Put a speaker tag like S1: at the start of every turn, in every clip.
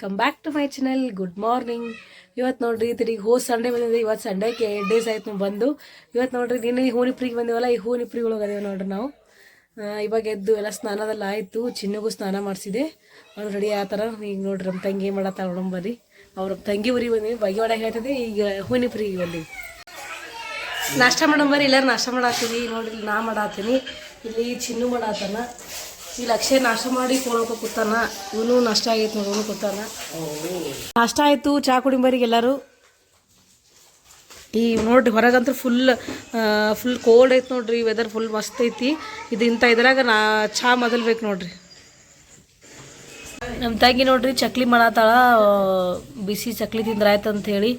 S1: Welcome back to my channel good morning ಇವತ್ತು ನೋಡ್ರಿ, ತಿರುಗಿ ಹೋ ಸಂಡೇ ಬಂದಿದೆ. ಇವತ್ತು ಸಂಡೇಗೆ ಎರಡು ಡೇಸ್ ಆಯ್ತು ನಾವು ಬಂದು. ಇವತ್ತು ನೋಡ್ರಿ, ನಿನ್ನೆ ಹೂನಿಪ್ರಿಗೆ ಬಂದಿವಲ್ಲ, ಈ ಹೂನಿಪ್ರಿ ಒಳಗೆ ಅದೇವು ನೋಡ್ರಿ ನಾವು. ಇವಾಗ ಎದ್ದು ಎಲ್ಲ ಸ್ನಾನದಲ್ಲಿ ಆಯಿತು. ಚಿನ್ನಗೂ ಸ್ನಾನ ಮಾಡಿಸಿದೆ. ಅವ್ನು ರೆಡಿ ಆತರ. ಈಗ ನೋಡ್ರಿ, ನಮ್ಮ ತಂಗಿ ಏನು ಮಾಡತ್ತಾಳ ನೋಡಂಬರಿ ಅವ್ರ ತಂಗಿ ಊರಿಗೆ ಬಂದಿವಿ ಬಗೆವಾಡ ಹೇಳ್ತಿದ್ದೆ, ಈಗ ಹೂನಿಪ್ರಿಗೆ ಬಂದೀವಿ ನಾಷ್ಟ ಮಾಡಂಬರಿ ಎಲ್ಲರೂ ನಾಷ್ಟ ಮಾಡಾತೀನಿ ನೋಡ್ರಿ ನಾ ಮಾಡಾತೀನಿ ಇಲ್ಲಿ ಚಿನ್ನು ಮಾಡಾತನ. ಇಲ್ಲಿ ಅಕ್ಷಯ್ ನಾಷ್ಟ ಮಾಡಿ ಕೊಡೋಕೆ ಕೂತಾನ. ಇವನು ನಷ್ಟ ಆಗೈತೆ ನೋಡೋನು ಇವನು ಕೂತಾನ ನಾಷ್ಟ ಆಯಿತು, ಚಾ ಕುಡಿಂಬರಿಗೆ ಎಲ್ಲರೂ. ಈ ನೋಡ್ರಿ, ಹೊರಗಂತೂ ಫುಲ್ ಫುಲ್ ಕೋಲ್ಡ್ ಐತೆ ನೋಡ್ರಿ ವೆದರ್ ಫುಲ್ ಮಸ್ತ್ ಐತಿ. ಇದು ಇಂಥ ಇದ್ರಾಗ ನಾ ಚಾ ಮೊದಲ್ಬೇಕು ನೋಡ್ರಿ. ನಮ್ಮ ತಂಗಿ ನೋಡ್ರಿ, ಚಕ್ಲಿ ಮಾಡತ್ತಾಳ ಬಿಸಿ ಚಕ್ಲಿ ತಿಂದ್ರೆ ಆಯ್ತು ಅಂತ ಹೇಳಿ.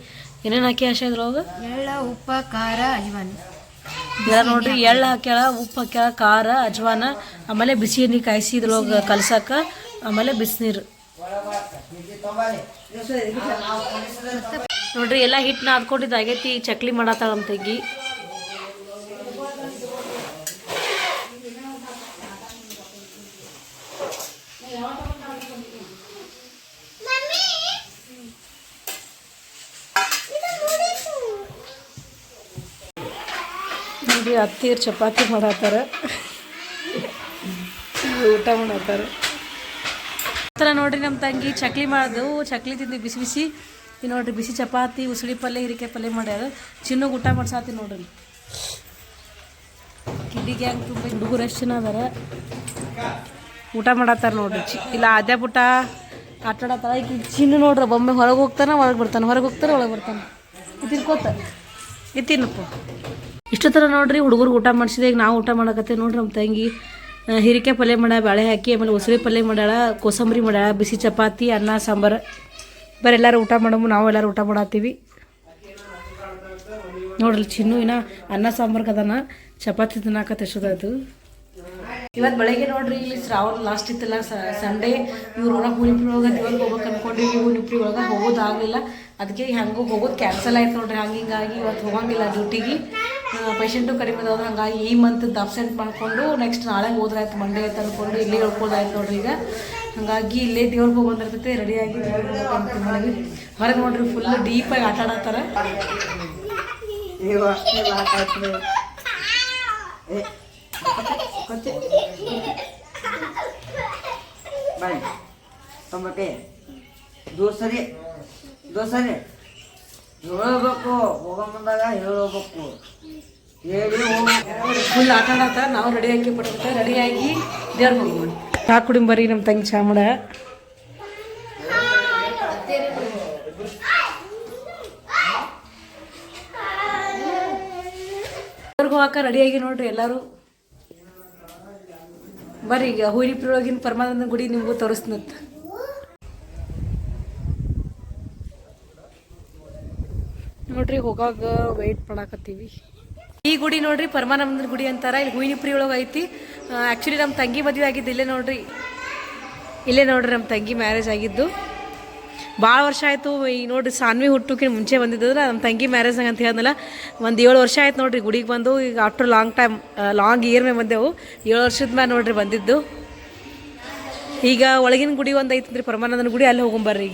S1: ಏನೇನು ಹಾಕಿ ಆಶೆ ಇದ್ರೊಳಗೆ?
S2: ಎಳ್ಳ, ಉಪ್ಪ, ಖಾರ ಅಜ್ವಾನ
S1: ಇಲ್ಲ ನೋಡ್ರಿ ಎಳ್ಳು ಹಾಕ್ಯಾಳ, ಉಪ್ಪು ಹಾಕ್ಯಾಳ, ಖಾರ, ಅಜ್ವಾನ, ಆಮೇಲೆ ಬಿಸಿ ಎಣ್ಣೆ ಕಾಯಿಸಿ ಇದ್ರೊಳಗೆ ಕಲಸಾಕ ಆಮೇಲೆ ಬಿಸಿನೀರು. ನೋಡ್ರಿ, ಎಲ್ಲ ಹಿಟ್ಟು ನಾದ್ಕೊಂಡಿದ್ದಾಗೈತಿ ಚಕ್ಲಿ ಮಾಡತ್ತಾಳ ತಂಗಿ ಅತ್ತಿಯರು ಚಪಾತಿ ಮಾಡತ್ತಾರ ಊಟ ಮಾಡತ್ತಾರ ಥರ ನೋಡ್ರಿ ನಮ್ಮ ತಂಗಿ ಚಕ್ಲಿ ಮಾಡ್ದು. ಚಕ್ಲಿ ತಿಂದು ಬಿಸಿ ಬಿಸಿ. ನೋಡ್ರಿ ಬಿಸಿ ಚಪಾತಿ, ಉಸುಳಿ ಪಲ್ಯ ಹೀರಿಕಾಯಿ ಪಲ್ಯ ಮಾಡ್ಯಾರ. ಚಿನ್ನಗೆ ಊಟ ಮಾಡ್ಸಾತಿ ನೋಡ್ರಿ. ಕಿಡಿಗೆ ಹಂಗೆ ತುಂಬ ಹುಡುಗರು ಎಷ್ಟು ಜನ ಅದಾರ. ಊಟ ಮಾಡತ್ತಾರ ನೋಡ್ರಿ. ಚಿ, ಇಲ್ಲ ಅದೇ ಪುಟ ಆಟ ಆಡತ್ತಾರ ಈಗ ಚಿನ್ನ ನೋಡ್ರಿ, ಒಮ್ಮೆ ಹೊರಗೆ ಹೋಗ್ತಾನೆ, ಒಳಗೆ ಬರ್ತಾನೆ. ಹೊರಗೆ ಹೋಗ್ತಾನೆ ಒಳಗೆ ಬರ್ತಾನೆ. ತಿನ್ಕೋತ. ತಿನ್ನಪ್ಪ. ಇಷ್ಟು ಥರ ನೋಡ್ರಿ ಹುಡುಗರು ಊಟ ಮಾಡಿಸಿದೆ, ಈಗ ನಾವು ಊಟ ಮಾಡಕತ್ತೇವೆ ನೋಡ್ರಿ ನಮ್ಮ ತಂಗಿ. ಹಿರಿಕೆ ಪಲ್ಯ ಮಾಡ ಬಾಳೆ ಹಾಕಿ, ಆಮೇಲೆ ಉಸಿರಿ ಪಲ್ಯ ಮಾಡ್ಯಾಳ, ಕೋಸಂಬರಿ ಮಾಡ್ಯಾಳ, ಬಿಸಿ ಚಪಾತಿ, ಅನ್ನ, ಸಾಂಬಾರು. ಬರ ಎಲ್ಲರೂ ಊಟ ಮಾಡಮು, ನಾವು ಎಲ್ಲರೂ ಊಟ ಮಾಡತ್ತೀವಿ ನೋಡ್ರಿ ಚಿನ್ನು ಇನ್ನ ಅನ್ನ, ಸಾಂಬಾರ್ಗೆ ಕದನ ಚಪಾತಿ ತಿನ್ನಾಕತ್ತ ಅದು ಇವತ್ತು ಬೆಳಗ್ಗೆ ನೋಡ್ರಿ, ಇಲ್ಲಿ ಶ್ರಾವಣ ಲಾಸ್ಟ್ ಇತ್ತಲ್ಲ ಸಂಡೇ. ಇವ್ರು ಒಳಗೆ ಹುಣಿಪ್ರಿ ಒಳಗೆ ದೇವ್ರಿಗೆ ಹೋಗ್ಬೇಕು ಅನ್ಕೊಂಡಿವಿ. ಹುಣಿಪ್ರಿ ಒಳಗೆ ಹೋಗೋದಾಗಲಿಲ್ಲ. ಅದಕ್ಕೆ ಹಂಗೆ ಹೋಗೋದು ಕ್ಯಾನ್ಸಲ್ ಆಯ್ತು ನೋಡ್ರಿ, ಹಂಗೆ ಹಿಂಗಾಗಿ ಇವತ್ತು ಹೋಗಂಗಿಲ್ಲ ಡ್ಯೂಟಿಗೆ ಪೇಷಂಟು ಕಡಿಮೆ ಅದಾವ ಹಂಗಾಗಿ ಈ ಮಂತ್ ಅಬ್ಸೆಂಟ್ ಮಾಡಿಕೊಂಡು ನೆಕ್ಸ್ಟ್ ನಾಳೆ ಹೋದ್ರಾಯ್ತು ಮಂಡೇ ಅಂತ ಇಲ್ಲೇ ಹೇಳ್ಕೊಳ್ಳೋದಾಯ್ತು ನೋಡ್ರಿ ಈಗ. ಹಂಗಾಗಿ ಇಲ್ಲೇ ದೇವ್ರಿಗೆ ಬಂದಿರ್ತೈತೆ ರೆಡಿಯಾಗಿ ಹೊರಗೆ ನೋಡ್ರಿ ಫುಲ್ ಡೀಪಾಗಿ ಆಟ ಆಡತ್ತಾರ.
S3: ದೋಸರಿ ದೋಸರಿ ಹೇಳಬೇಕು, ಹೋಗೋ ಬಂದಾಗ ಹೇಳಬೇಕು. ಹೇಳಿ
S1: ಫುಲ್ ಆಟ ಆಡತ್ತ ನಾವು ರೆಡಿ ಆಗಿ ಪಡ್ಕೊತ ರೆಡಿಯಾಗಿ ದೇವ್ರ ಹೋಗೋಣ ಚಾ ಕುಡಿಂಬರಿ ನಮ್ಮ ತಂಗಿ ಚಾ ಮಾಡ ದೇವ್ರಿಗೆ ಹೋಗಾಕ ರೆಡಿಯಾಗಿ ನೋಡ್ರಿ ಎಲ್ಲರೂ. ಬರ್ರಿ ಈಗ ಹೂವಿನ ಪರಮಾನಂದ ಗುಡಿ ನಿಮಗೂ ತೋರಿಸ್ನತ್ತ ನೋಡ್ರಿ, ಹೋಗಾಗ ವೆಯ್ಟ್ ಮಾಡಾಕತ್ತೀವಿ. ಈ ಗುಡಿ ನೋಡ್ರಿ, ಪರಮಾನಂದನ ಗುಡಿ ಅಂತಾರ. ಇಲ್ಲಿ ಹೂವಿನಿಪ್ರಿ ಒಳಗೆ ಐತಿ. ಆ್ಯಕ್ಚುಲಿ ನಮ್ಮ ತಂಗಿ ಮದುವೆ ಆಗಿದ್ದು ಇಲ್ಲೇ ನೋಡ್ರಿ. ಇಲ್ಲೇ ನೋಡ್ರಿ ನಮ್ಮ ತಂಗಿ ಮ್ಯಾರೇಜ್ ಆಗಿದ್ದು. ಭಾಳ ವರ್ಷ ಆಯಿತು, ಈ ನೋಡ್ರಿ ಸಾನ್ವಿ ಹುಟ್ಟುಕಿನ ಮುಂಚೆ ಬಂದಿದ್ದಲ್ಲ ನಮ್ಮ ತಂಗಿ ಮ್ಯಾರೇಜ್ ಅಂತ ಹೇಳ್ದಲ್ಲ ಒಂದು ಏಳು ವರ್ಷ ಆಯ್ತು ನೋಡ್ರಿ ಗುಡಿಗೆ ಬಂದು. ಈಗ after long time long year ಮೇಲೆ ಬಂದೆವು. ಏಳು ವರ್ಷದ ಮ್ಯಾಲೆ ನೋಡ್ರಿ ಬಂದಿದ್ದು. ಈಗ ಒಳಗಿನ ಗುಡಿ ಒಂದು ಐತಂದ್ರಿ ಪರಮಾನಂದನ ಗುಡಿ, ಅಲ್ಲಿ ಹೋಗೊಂಬರ್ರಿ.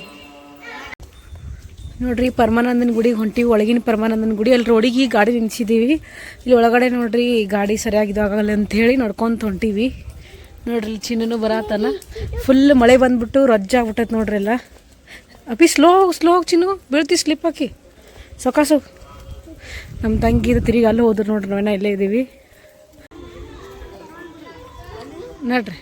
S1: ನೋಡ್ರಿ ಪರಮಾನಂದನ ಗುಡಿಗೆ ಹೊಂಟಿವಿ ಒಳಗಿನ ಪರಮಾನಂದನ ಗುಡಿ, ಅಲ್ಲಿ ರೋಡಿಗೆ ಗಾಡಿ ನಿಲ್ಸಿದ್ದೀವಿ ಇಲ್ಲಿ ಒಳಗಡೆ ನೋಡ್ರಿ ಗಾಡಿ ಸರಿಯಾಗಿದ್ದಾಗಲ್ಲ ಹೇಳಿ ನಡ್ಕೊಂತ ಹೊಂಟೀವಿ. ನೋಡ್ರಿ, ಇಲ್ಲಿ ಚಿನ್ನನು ಬರತ್ತಾನ ಫುಲ್ ಮಳೆ ಬಂದ್ಬಿಟ್ಟು ರಜ್ಜ ಆಗ್ಬಿಟ್ಟೈತೆ ನೋಡ್ರಿ ಎಲ್ಲ. ಅಪಿ ಸ್ಲೋ ಸ್ಲೋ ಚಿನ್ನು, ಬೀಳ್ತಿ ಸ್ಲಿಪ್ ಹಾಕಿ. ಸೊಕಾಸು. ನಮ್ಮ ತಂಗಿ ಇದು ತಿರುಗಿ ಅಲ್ಲೂ ಹೋದ್ರು ನೋಡ್ರಿ ನಾವೇನ ಇಲ್ಲೇ ಇದ್ದೀವಿ ನೋಡ್ರಿ.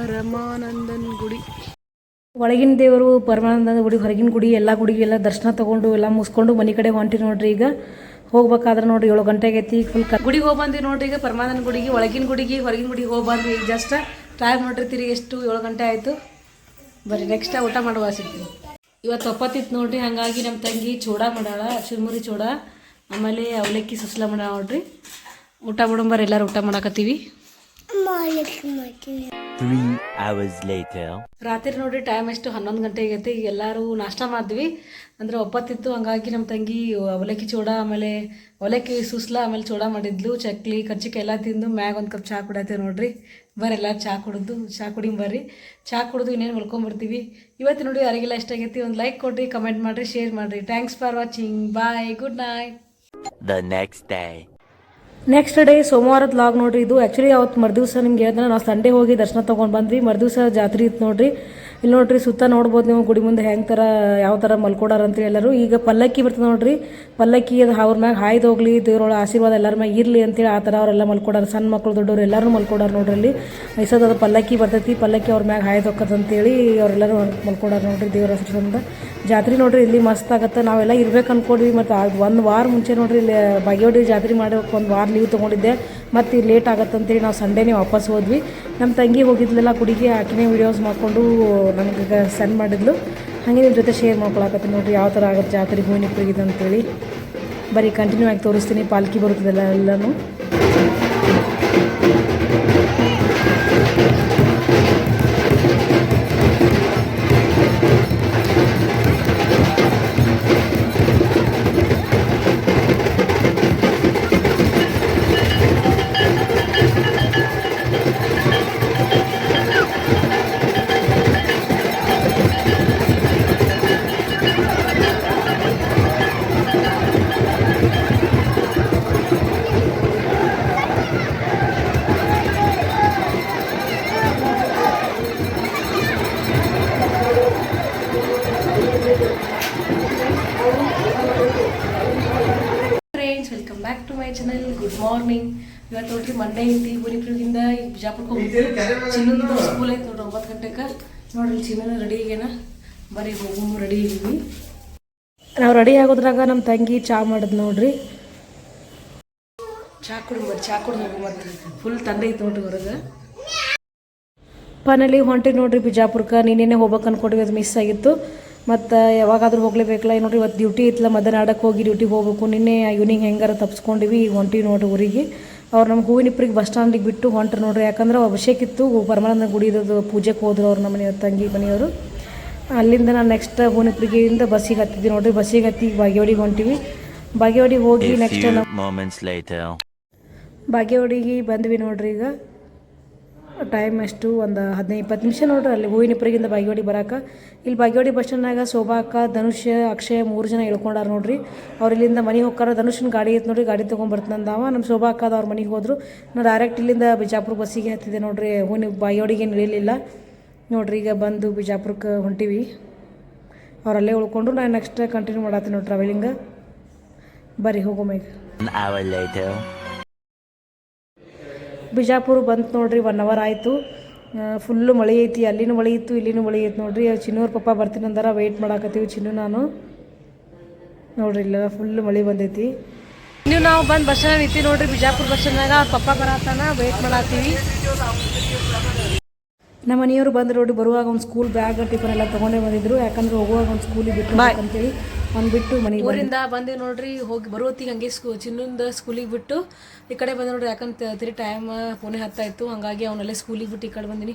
S1: ಪರಮಾನಂದನ್ ಗುಡಿ. ಒಳಗಿನ ದೇವರು ಪರಮಾನಂದನ ಗುಡಿ ಹೊರಗಿನ ಗುಡಿ ಎಲ್ಲ ಗುಡಿಗೆ ಎಲ್ಲ ದರ್ಶನ ತಗೊಂಡು ಎಲ್ಲ ಮುಗಿಸ್ಕೊಂಡು ಮನೆ ಕಡೆ ಹೊಂಟಿ ನೋಡ್ರಿ ಈಗ. ಹೋಗ್ಬೇಕಾದ್ರೆ ನೋಡ್ರಿ ಏಳು ಗಂಟೆಗೆ ಐತಿ ಫುಲ್ ಗುಡಿಗೆ ಹೋಗಿ ಬಂದ್ವಿ ನೋಡ್ರಿ ಈಗ ಪರಮಾನಂದನ ಗುಡಿಗೆ ಒಳಗಿನ ಗುಡಿಗೆ ಹೊರಗಿನ ಗುಡಿಗೆ ಹೋಗಿ ಬಂದ್ವಿ ಈಗ ಜಸ್ಟ್ ಟೈಮ್ ನೋಡ್ರಿ ತಿರುಗಿ ಎಷ್ಟು ಏಳು ಗಂಟೆ ಆಯಿತು. ಬರ್ರಿ ನೆಕ್ಸ್ಟ್ ಊಟ ಮಾಡುವ ಸಿಗ್ತೀನಿ. ಇವತ್ತು ಒಪ್ಪತ್ತಿತ್ತು ನೋಡ್ರಿ ಹಾಗಾಗಿ ನಮ್ಮ ತಂಗಿ ಚೂಡ ಮಾಡಾಳ ಚುರುಮುರಿ ಚೂಡ. ಆಮೇಲೆ ಅವಲಕ್ಕಿ ಸುಸ್ಲ ಮಾಡ ನೋಡ್ರಿ. ಊಟ ಮಾಡಂಬರ್ ಎಲ್ಲರೂ ಊಟ ಮಾಡಾಕತ್ತೀವಿ.
S4: Three hours later.
S1: ರಾತ್ರಿ ನೋಡಿ ಟೈಮ್ ಎಷ್ಟು ಹನ್ನೊಂದು ಗಂಟೆ ಆಗೈತೆ ಈಗ ಎಲ್ಲರೂ ನಾಷ್ಟ ಮಾಡಿದ್ವಿ. ಅಂದ್ರೆ ಒಪ್ಪತ್ತಿತ್ತು. ಹಂಗಾಗಿ ನಮ್ಮ ತಂಗಿ ಅವಲಕ್ಕಿ ಚೂಡ ಆಮೇಲೆ ಅವಲಕ್ಕಿ ಸುಸ್ಲ ಆಮೇಲೆ ಚೂಡ ಮಾಡಿದ್ಲು. ಚಕ್ಲಿ ಕರ್ಚಿಕಾಯಿ ಎಲ್ಲ ತಿಂದು ಮ್ಯಾಗ ಒಂದು ಕಪ್ ಚಹಾ ಕುಡಿಯತ್ತೆ ನೋಡ್ರಿ. ಬರೆಲ್ಲ ಚಹಾ ಕುಡಿದು ಚಹಾ ಕುಡಿ ಬರ್ರಿ. ಚಹಾ ಕುಡಿದು ಇನ್ನೇನು ಮಲ್ಕೊಂಡ್ಬಿಡ್ತೀವಿ ಇವತ್ತು ನೋಡಿ ಯಾರಿಗೆಲ್ಲ ಇಷ್ಟ ಆಗೈತಿ ಒಂದು ಲೈಕ್ ಕೊಡ್ರಿ ಕಮೆಂಟ್ ಮಾಡಿರಿ ಶೇರ್ ಮಾಡಿರಿ. Thanks for watching bye good night
S4: The next day.
S1: Next day ಸೋಮವಾರದ ಲಾಗ್ ನೋಡ್ರಿ. ಇದು ಆ್ಯಕ್ಚುಲಿ ಅವತ್ತು ಮರುದಿವಸ ನಿಮ್ಗೆ ಹೇಳಿದ್ರೆ ನಾವು ಸಂಡೇ ಹೋಗಿ ದರ್ಶನ ತೊಗೊಂಡು ಬಂದ್ವಿ. ಮರುದಿವಸ ಜಾತ್ರೆ ಇತ್ತು ನೋಡ್ರಿ. ಇಲ್ಲಿ ನೋಡ್ರಿ ಸುತ್ತ ನೋಡ್ಬೋದು ನೀವು ಗುಡಿ ಮುಂದೆ ಹೆಂಗೆ ಥರ ಯಾವ ಥರ ಮಲ್ಕೊಡಾರ ಅಂತ ಎಲ್ಲರೂ. ಈಗ ಪಲ್ಲಕ್ಕಿ ಬರ್ತದೆ ನೋಡ್ರಿ. ಪಲ್ಲಕ್ಕಿ ಅದು ಅವ್ರ ಮ್ಯಾಗ ಹಾಯ್ದು ಹೋಗ್ಲಿ, ದೇವ್ರೊಳ ಆಶೀರ್ವಾದ ಎಲ್ಲರ ಮ್ಯಾಗ ಇರಲಿ ಅಂತೇಳಿ ಆ ಥರ ಅವರೆಲ್ಲ ಮಲ್ಕೊಡಾರ. ಸಣ್ಣ ಮಕ್ಕಳು ದೊಡ್ಡವ್ರು ಎಲ್ಲರೂ ಮಲ್ಕೊಡಾರ ನೋಡ್ರಿ ಅಲ್ಲಿ. ಮೈಸದ ಪಲ್ಲಕ್ಕಿ ಬರ್ತೈತಿ. ಪಲ್ಲಕ್ಕಿ ಅವ್ರ ಮ್ಯಾಗ ಹಾಯ್ದು ಹೋಗ್ತದಂತೇಳಿ ಅವರೆಲ್ಲರೂ ಮಲ್ಕೊಡಾರ ನೋಡ್ರಿ ದೇವ್ರ ಹೆಸರಿಂದ ಜಾತ್ರೆ ನೋಡ್ರಿ ಇಲ್ಲಿ ಮಸ್ತ್ ಆಗತ್ತೆ. ನಾವೆಲ್ಲ ಇರ್ಬೇಕು ಅನ್ಕೊಂಡ್ವಿ, ಮತ್ತು ಒಂದು ವಾರ ಮುಂಚೆ ನೋಡ್ರಿ ಇಲ್ಲಿ ಬಾಗೇವಾಡಿ ಜಾತ್ರೆ ಮಾಡೋಕೆ ಒಂದು ವಾರ ಲೀವ್ ತೊಗೊಂಡಿದ್ದೆ. ಮತ್ತು ಲೇಟ್ ಆಗತ್ತೆ ಅಂತೇಳಿ ನಾವು ಸಂಡೇನೇ ವಾಪಸ್ ಹೋದ್ವಿ. ನಮ್ಮ ತಂಗಿ ಹೋಗಿದ್ಲೆಲ್ಲ, ಗುಡಿಗೆ ಆಕಿನೇ ವೀಡಿಯೋಸ್ ಮಾಡಿಕೊಂಡು ನಮ್ಗೆ ಸೆಂಡ್ ಮಾಡಿದ್ಲು. ಹಾಗೆ ನಿಮ್ಮ ಜೊತೆ ಶೇರ್ ಮಾಡ್ಕೊಳಕತ್ತೆ ನೋಡಿರಿ, ಯಾವ ಥರ ಆಗುತ್ತೆ ಜಾತ್ರೆ ಹೂವಿನಿಪ್ಪರಿಗೆ ಅಂತೇಳಿ. ಬರೀ ಕಂಟಿನ್ಯೂ ಆಗಿ ತೋರಿಸ್ತೀನಿ, ಪಾಲ್ಕಿ ಬರುತ್ತದೆಲ್ಲ ಎಲ್ಲನೂ. Friends welcome back to my channel good morning ಇವತ್ತು ನೋಡ್ರಿ ಮಂಡೇ ಐತಿ ಗುರಿಪ್ರದಿಂದ ಬಿಜಾಪುರಕ್ಕೆ ಹೋಗ್ತೀವಿ ಚಿನ್ನದ ಸ್ಕೂಲ್ ಐತಿ ನೋಡ್ರಿ ಒಂಬತ್ತು ಗಂಟೆಗೆ ನೋಡ್ರಿ ಚಿನ್ನ ರೆಡಿ ಆಗ್ಯಾನ ಬರೀ ಹೋಗು ರೆಡಿ ಇದ್ದೀವಿ. ನಾವು ರೆಡಿ ಆಗೋದ್ರಾಗ ನಮ್ಮ ತಂಗಿ ಚಾ ಮಾಡಿದ್ ನೋಡ್ರಿ. ಚಾ ಕುಡಿ ಬರ್ರಿ ಚಾ ಕುಡಿದು ಹೋಗು ಮತ್ತೆ ಫುಲ್ ತಂದೆ ಐತಿ ನೋಡ್ರಿ ಹೊರಗೆ. ಫೈನಲಿ ಹೊಂಟಿ ನೋಡ್ರಿ ಬಿಜಾಪುರಕ್ಕೆ ನೀನೇನೆ ಹೋಗ್ಬೇಕು ಅನ್ಕೊಂಡ್ವಿ ಅದು ಮಿಸ್ ಆಗಿತ್ತು. ಮತ್ತು ಯಾವಾಗಾದ್ರೂ ಹೋಗ್ಲೇಬೇಕಲ್ಲ. ನೋಡ್ರಿ ಇವತ್ತು ಡ್ಯೂಟಿ ಇತ್ತಲ್ಲ ಮಧ್ಯಾಹ್ನಕ್ಕೆ ಹೋಗಿ ಡ್ಯೂಟಿಗೆ ಹೋಗ್ಬೇಕು. ನಿನ್ನೆ ಈವ್ನಿಂಗ್ ಹೆಂಗಾರ ತಪ್ಸ್ಕೊಂಡಿವಿ ಈಗ ಹೊಂಟಿವಿ ನೋಡ್ರಿ ಊರಿಗೆ. ಅವ್ರು ನಮ್ಮ ಹೂವಿನಿಪ್ಪರಿಗೆ ಬಸ್ ಸ್ಟ್ಯಾಂಡಿಗೆ ಬಿಟ್ಟು ಹೊಂಟ್ರು ನೋಡ್ರಿ. ಯಾಕಂದ್ರೆ ಅಭಿಷೇಕ್ ಇತ್ತು ಪರಮಾನಂದ ಗುಡಿದು ಪೂಜೆಗೆ ಹೋದ್ರು ಅವ್ರು ನಮ್ಮ ಮನೆಯವ್ರ ತಂಗಿ ಮನೆಯವರು. ಅಲ್ಲಿಂದ ನಾನು ನೆಕ್ಸ್ಟ್ ಹೂವಿನಿಪ್ಪರಿಗೆಯಿಂದ ಬಸ್ಸಿಗೆ ಹತ್ತಿದ್ವಿ ನೋಡ್ರಿ. ಬಸ್ಸಿಗೆ ಹತ್ತಿ ಈಗ ಬಾಗೇವಾಡಿಗೆ ಹೊಂಟಿವಿ. ಬಾಗೇವಾಡಿಗೆ ಹೋಗಿ ನೆಕ್ಸ್ಟ್. ಬಾಗೇವಾಡಿಗೆ ಬಂದ್ವಿ ನೋಡ್ರಿ ಈಗ. ಟೈಮ್ ಎಷ್ಟು? ಒಂದು ಹದಿನೈದು, ಇಪ್ಪತ್ತು ನಿಮಿಷ ನೋಡ್ರಿ ಅಲ್ಲಿ ಹೂವಿನಿಪ್ಪರಿಗಿಂದ ಬಾಗೇವಾಡಿ ಬರಾಕ. ಇಲ್ಲಿ ಬಾಗೇವಾಡಿ ಬಸ್ ಸ್ಟ್ಯಾಂಡ್ನಾಗ ಶೋಭಾಕ ಧನುಷ್, ಅಕ್ಷಯ ಮೂರು ಜನ ಇಳ್ಕೊಂಡಾರ ನೋಡ್ರಿ. ಅವ್ರು ಇಲ್ಲಿಂದ ಮನೆಗೆ ಹೋಗ್ಕಾರ ಧನುಷನ ಗಾಡಿ ಐತೆ ನೋಡ್ರಿ, ಗಾಡಿ ತೊಗೊಂಬರ್ತಂದವ ನಮ್ಮ ಶೋಭಾಕದ ಅವ್ರ ಮನೆಗೆ ಹೋದರು. ನಾನು ಡೈರೆಕ್ಟ್ ಇಲ್ಲಿಂದ ಬಿಜಾಪುರ ಬಸ್ಸಿಗೆ ಹತ್ತಿದೆ ನೋಡ್ರಿ. ಹೂವಿನ ಬಾಗೇವಾಡಿಗೆ ಇಳಿಲಿಲ್ಲ. ನೋಡ್ರಿ ಈಗ ಬಂದು ಬಿಜಾಪುರಕ್ಕೆ ಹೊಂಟಿವಿ. ಅವರಲ್ಲೇ ಉಳ್ಕೊಂಡು ನಾನು ನೆಕ್ಸ್ಟ್ ಕಂಟಿನ್ಯೂ ಮಾಡತ್ತೀನಿ ನೋಡಿ ಟ್ರಾವೆಲಿಂಗ ಬರ್ರಿ ಹೋಗೋ ಬಿಜಾಪುರ ಬಂತು ನೋಡ್ರಿ ಒನ್ ಅವರ್ ಆಯಿತು. ಫುಲ್ಲು ಮಳೆ ಐತಿ, ಅಲ್ಲಿನೂ ಮಳೆ ಇತ್ತು, ಇಲ್ಲಿನೂ ಮಳೆ ಐತಿ ನೋಡ್ರಿ. ಚಿನ್ನೂರ ಪಪ್ಪ ಬರ್ತೀನಿ ಅಂದಾರ ವೆಯ್ಟ್ ಮಾಡಾಕತ್ತೀವಿ ಚಿನ್ನು ನಾನು. ನೋಡ್ರಿ ಇಲ್ಲ ಫುಲ್ ಮಳೆ ಬಂದೈತಿ. ಇನ್ನು ನಾವು ಬಂದು ಬಸ್ ಸ್ಟ್ಯಾಂಡ್ ನೋಡ್ರಿ, ಬಿಜಾಪುರ ಬಸ್ ಸ್ಟ್ಯಾಂಡ್ನಾಗ ಪಪ್ಪ ಬರತ್ತಾನ ವೆಯ್ಟ್ ಮಾಡತ್ತೀವಿ ನಮ್ಮ ಮನೆಯವರು ಬಂದು ನೋಡಿ ಬರುವಾಗ ಒಂದು ಸ್ಕೂಲ್ ಬ್ಯಾಗ್ ಟಿಫನ್ ಎಲ್ಲ ತಗೊಂಡೇ ಬಂದಿದ್ರು. ಯಾಕಂದ್ರೆ ಹೋಗುವಾಗ ಒಂದು ಸ್ಕೂಲಿಗೆ ಬಿಟ್ಟು ಅಂತೇಳಿ ಒಂದು ಬಿಟ್ಟು ಮನೆಗೆ ಊರಿಂದ ಬಂದು ನೋಡ್ರಿ ಹೋಗಿ ಬರುವತ್ತಿಗೆ ಹಂಗೆ ಸ್ಕೂ ಚಿನ್ನಂದ ಸ್ಕೂಲಿಗೆ ಬಿಟ್ಟು ಈ ಕಡೆ ಬಂದೆ ನೋಡ್ರಿ ಯಾಕಂತ ತಿರಿ ಟೈಮ್ ಪೋನೆ ಹತ್ತಾಯಿತು ಹಾಗಾಗಿ ಅವನಲ್ಲೇ ಸ್ಕೂಲಿಗೆ ಬಿಟ್ಟು ಈ ಕಡೆ ಬಂದಿನಿ.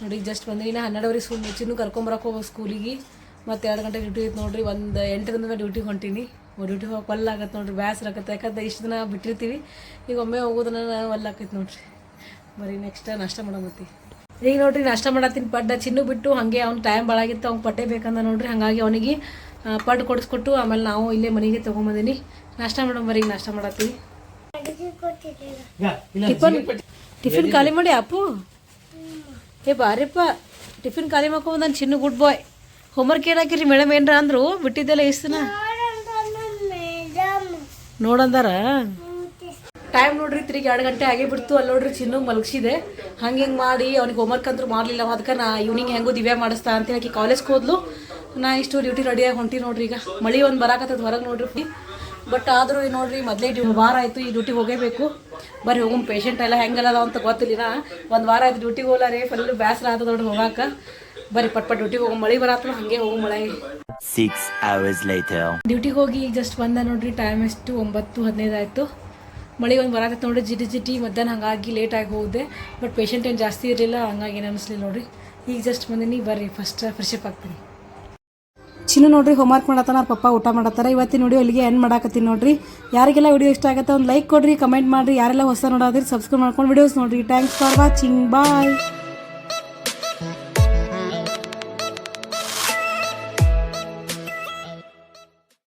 S1: ನೋಡಿ ಜಸ್ಟ್ ಬಂದಿನಿ. ನಾ ಹನ್ನೆರಡುವರೆ ಸ್ಕೂಲ್ ಚಿನ್ನು ಕರ್ಕೊಂಬರಕ್ಕೆ ಹೋಗೋ ಸ್ಕೂಲಿಗೆ ಮತ್ತು ಎರಡು ಗಂಟೆ ಡ್ಯೂಟಿ ಐತೆ ನೋಡ್ರಿ ಒಂದು ಎಂಟರಿಂದ ಡ್ಯೂಟಿಗೆ ಹೊಂಟೀನಿ. ಡ್ಯೂಟಿ ಹೋಗಿ ಒಲ್ಲ ಆಗತ್ತೆ ನೋಡ್ರಿ ಬೇಸರ ಆಗತ್ತೆ. ಯಾಕಂದ್ರೆ ಇಷ್ಟು ದಿನ ಬಿಟ್ಟಿರ್ತೀವಿ. ಈಗ ಒಮ್ಮೆ ಹೋಗೋದನ್ನ ಒಲ್ಲ ಆಕೈತೆ ನೋಡ್ರಿ. ಬರೀ ನೆಕ್ಸ್ಟ್ ನಾಷ್ಟ ಮಾಡಮತ್ತಿ ಈಗ ನೋಡ್ರಿ ನಾಷ್ಟ ಮಾಡತ್ತೀನಿ ಪಡ್ಡ ಚಿನ್ನು ಬಿಟ್ಟು ಹಾಗೆ ಅವ್ನ ಟೈಮ್ ಭಾಳಾಗಿತ್ತು ಅವ್ನು ಪಡ್ಡೆ ಬೇಕಂದ ನೋಡ್ರಿ. ಹಾಗಾಗಿ ಅವನಿಗೆ ಪಡ್ಡು ಕೊಡಿಸ್ಕೊಟ್ಟು ಆಮೇಲೆ ನಾವು ಇಲ್ಲೇ ಮನೆಗೆ ತೊಗೊಂಬಂದಿನಿ. ನಾಷ್ಟ ಮಾಡೋ ಬರಿ ಈಗ ನಾಷ್ಟ ಮಾಡತ್ತೀವಿ ಟಿಫನ್ ಟಿಫಿನ್ ಖಾಲಿ ಮಾಡಿ ಅಪ್ಪು? ಏ ಬಾರಿಪ್ಪ ಟಿಫಿನ್ ಖಾಲಿ ಮಾಡ್ಕೊಂಡ್ ನಾನು ಚಿನ್ನು ಗುಡ್ ಬಾಯ್ ಹೋಮ್ವರ್ಕ್ ಏನು ಹಾಕಿರಿ? ಮೇಡಮ್ ಏನ್ರ ಅಂದ್ರು? ಬಿಟ್ಟಿದ್ದೆಲ್ಲ ಇಷ್ಟು ದಿನ? ನೋಡಂದಾರ? ಟೈಮ್ ನೋಡ್ರಿ ತಿರುಗಿ ಎರಡು ಗಂಟೆ ಆಗೇ ಬಿಡ್ತು. ಅಲ್ಲಿ ನೋಡ್ರಿ ಚಿನ್ನು ಮಲಗಿಸಿದೆ. ಹಂಗೆ ಹಿಂಗೆ ಮಾಡಿ ಅವ್ನಿಗೆ ಹೋಮ್ವರ್ಕ್ ಅಂತೂ ಮಾಡಲಿಲ್ಲ. ಅದಕ್ಕೆ ನಾ ಈವ್ನಿಂಗ್ ಹೆಂಗೂ ದಿವ್ಯಾ ಮಾಡಿಸ್ತಾ ಅಂತ ಹೇಳಿ ಕಾಲೇಜ್ಗೆ ಹೋದ್ಲು. ನಾ ಇಷ್ಟು ಡ್ಯೂಟಿ ರೆಡಿಯಾಗಿ ಹೊಂಟಿ ನೋಡ್ರಿ ಈಗ. ಮಳಿ ಒಂದು ಬರಾಕತ್ತದ ಹೊರಗೆ ನೋಡ್ರಿ ಬಟ್ ಆದರೂ ನೋಡ್ರಿ ಮೊದಲೇ ಡ್ಯೂ ವಾರ ಆಯಿತು ಈ ಡ್ಯೂಟಿಗೆ ಹೋಗೇಬೇಕು. ಬರೀ ಹೋಗಮ್ ಪೇಷಂಟ್ ಎಲ್ಲ ಹೆಂಗಲ್ಲ ಅಂತ ಗೊತ್ತಿಲ್ಲ ಒಂದು ವಾರ ಆಯ್ತು ಡ್ಯೂಟಿಗೆ ಹೋಗ್ಲಾರೆ ಫುಲ್ ಬೇಸರ ಆತದ ನೋಡ್ರಿ ಹೋಗಾಕ. ಬರೀ ಪಟ್ ಪಟ್ ಡ್ಯೂಟಿಗೆ ಹೋಗೋ ಮಳೆ ಬರಾತ್ರ ಹಾಗೆ ಹೋಗೋ ಮಳೆ.
S4: Six later.
S1: ಡ್ಯೂಟಿಗೆ ಹೋಗಿ ಈಗ ಜಸ್ಟ್ ಬಂದ ನೋಡ್ರಿ ಟೈಮ್ ಎಷ್ಟು? ಒಂಬತ್ತು ಹದಿನೈದು ಆಯಿತು. ಮಳೆ ಒಂದು ಬರಾಕತ್ತೆ ನೋಡ್ರಿ ಜಿಟಿ ಜಿಟಿ, ಮಧ್ಯಾಹ್ನ ಹಾಗಾಗಿ ಲೇಟಾಗಿ ಹೋದೆ. ಬಟ್ ಪೇಷಂಟ್ ಏನು ಜಾಸ್ತಿ ಇರಲಿಲ್ಲ, ಹಂಗಾಗಿ ಏನು ಅನಿಸ್ಲಿಲ್ಲ ನೋಡ್ರಿ. ಈಗ ಜಸ್ಟ್ ಬಂದಿನಿ ಬರ್ರಿ ಫಸ್ಟ್ ಫ್ರೆಶ್ ಅಪ್ ಆಗ್ತೀನಿ. ಚಿನ್ನು ನೋಡ್ರಿ ಹೋಮ್ವರ್ಕ್ ಮಾಡತ್ತಾನ ಪಪ್ಪ ಊಟ ಮಾಡತ್ತಾರ. ಇವತ್ತಿನ ವಿಡಿಯೋ ಇಲ್ಲಿಗೆ ಎಂಡ್ ಮಾಡಾಕತ್ತೀನಿ ನೋಡ್ರಿ. ಯಾರಿಗೆಲ್ಲ ವಿಡಿಯೋ ಇಷ್ಟ ಆಗುತ್ತೆ, ಒಂದು ಲೈಕ್ ಕೊಡ್ರಿ ಕಮೆಂಟ್ ಮಾಡಿರಿ. ಯಾರೆಲ್ಲ ಹೊಸ ನೋಡೋದ್ರಿ ಸಬ್ಸ್ಕ್ರೈಬ್ ಮಾಡ್ಕೊಂಡು ವಿಡಿಯೋಸ್ ನೋಡ್ರಿ. Thanks for watching bye